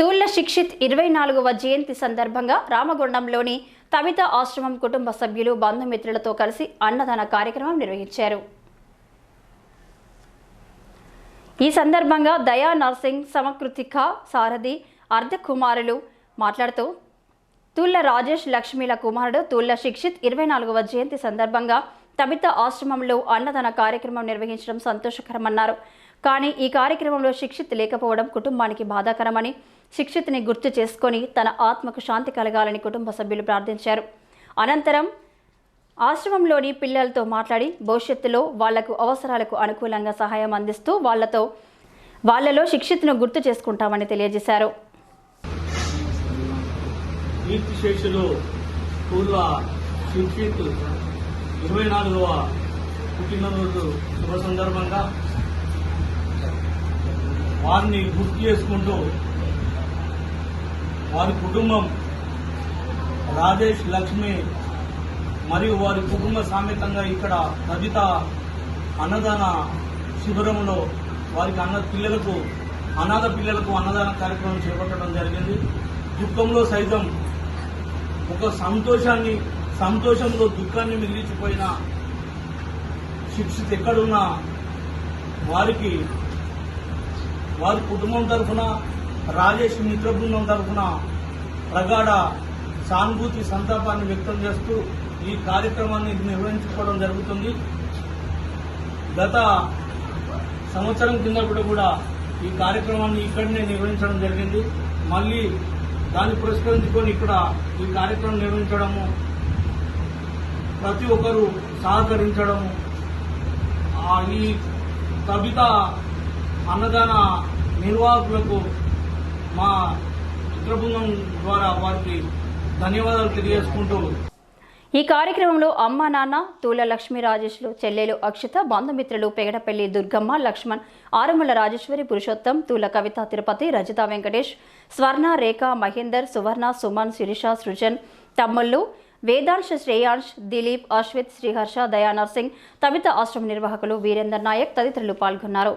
తూళ్ళ శిక్షిత్ ఇరవై నాలుగవ జయంతి సందర్భంగా రామగుండంలోని తమిత ఆశ్రమం కుటుంబ సభ్యులు బంధుమిత్రులతో కలిసి అన్నదాన కార్యక్రమం నిర్వహించారు. ఈ సందర్భంగా దయా నర్సింగ్ సమకృతిక సారథి అర్ధకుమారులు మాట్లాడుతూ తూళ్ళ రాజేష్ లక్ష్మీల కుమారుడు తూళ్ళ శిక్షిత్ ఇరవై నాలుగవ జయంతి సందర్భంగా తమిత ఆశ్రమంలో అన్నదాన కార్యక్రమం నిర్వహించడం సంతోషకరమన్నారు. కానీ ఈ కార్యక్రమంలో శిక్షిత్ లేకపోవడం కుటుంబానికి బాధాకరమని శిక్షిత్ని గుర్తు చేసుకొని తన ఆత్మకు శాంతి కలగాలని కుటుంబ సభ్యులు ప్రార్థించారు. అనంతరం ఆశ్రమంలోని పిల్లలతో మాట్లాడి భవిష్యత్తులో వాళ్ళకు అవసరాలకు అనుకూలంగా సహాయం అందిస్తూ వాళ్ళతో వాళ్ళలో శిక్షిత్ను గుర్తు చేసుకుంటామని తెలియజేశారు. పూర్వ శిక్షిత్ ఇరవై నాలుగవ పుట్టినరోజు శుభ సందర్భంగా వారిని గుర్తు చేసుకుంటూ వారి కుటుంబం రాజేష్ లక్ష్మి మరియు వారి కుటుంబ సామెతంగా ఇక్కడ కవిత అన్నదాన శిబిరంలో వారికి అన్న పిల్లలకు అనాథ పిల్లలకు అన్నదాన కార్యక్రమం చేపట్టడం జరిగింది. దుఃఖంలో సైతం ఒక సంతోషాన్ని సంతోషంలో దుఃఖాన్ని మిగిలిచిపోయిన శిక్షిత ఎక్కడున్నా వారికి వారి కుటుంబం తరఫున రాజేష్ మిత్ర బృందం తరఫున ప్రగాఢ సానుభూతి సంతాపాన్ని వ్యక్తం చేస్తూ ఈ కార్యక్రమాన్ని నిర్వహించుకోవడం జరుగుతుంది. గత సంవత్సరం కింద కూడా కూడా ఈ కార్యక్రమాన్ని ఇక్కడనే నిర్వహించడం జరిగింది. మళ్ళీ దాన్ని పురస్కరించుకొని ఇక్కడ ఈ కార్యక్రమం నిర్వహించడము ప్రతి ఒక్కరూ సహకరించడము ఈ కవిత అన్నదాన నిర్వాహకులకు మా చిత్రబృందం ద్వారా వారికి ధన్యవాదాలు తెలియజేసుకుంటూ ఈ కార్యక్రమంలో అమ్మ నాన్న తూల లక్ష్మీ రాజేష్లు చెల్లెలు అక్షిత బంధుమిత్రులు పెగడపల్లి దుర్గమ్మ లక్ష్మణ్ ఆరుమల రాజేశ్వరి పురుషోత్తం తూల కవిత తిరుపతి రజిత వెంకటేష్ స్వర్ణ రేఖ మహేందర్ సువర్ణ సుమన్ శిరీష సృజన్ తమ్ముళ్ళు వేదాంశ్ శ్రేయాంశ్ దిలీప్ అశ్విత్ శ్రీహర్ష దయా సింగ్ తమిత ఆశ్రమ నిర్వాహకులు వీరేందర్ నాయక్ తదితరులు పాల్గొన్నారు.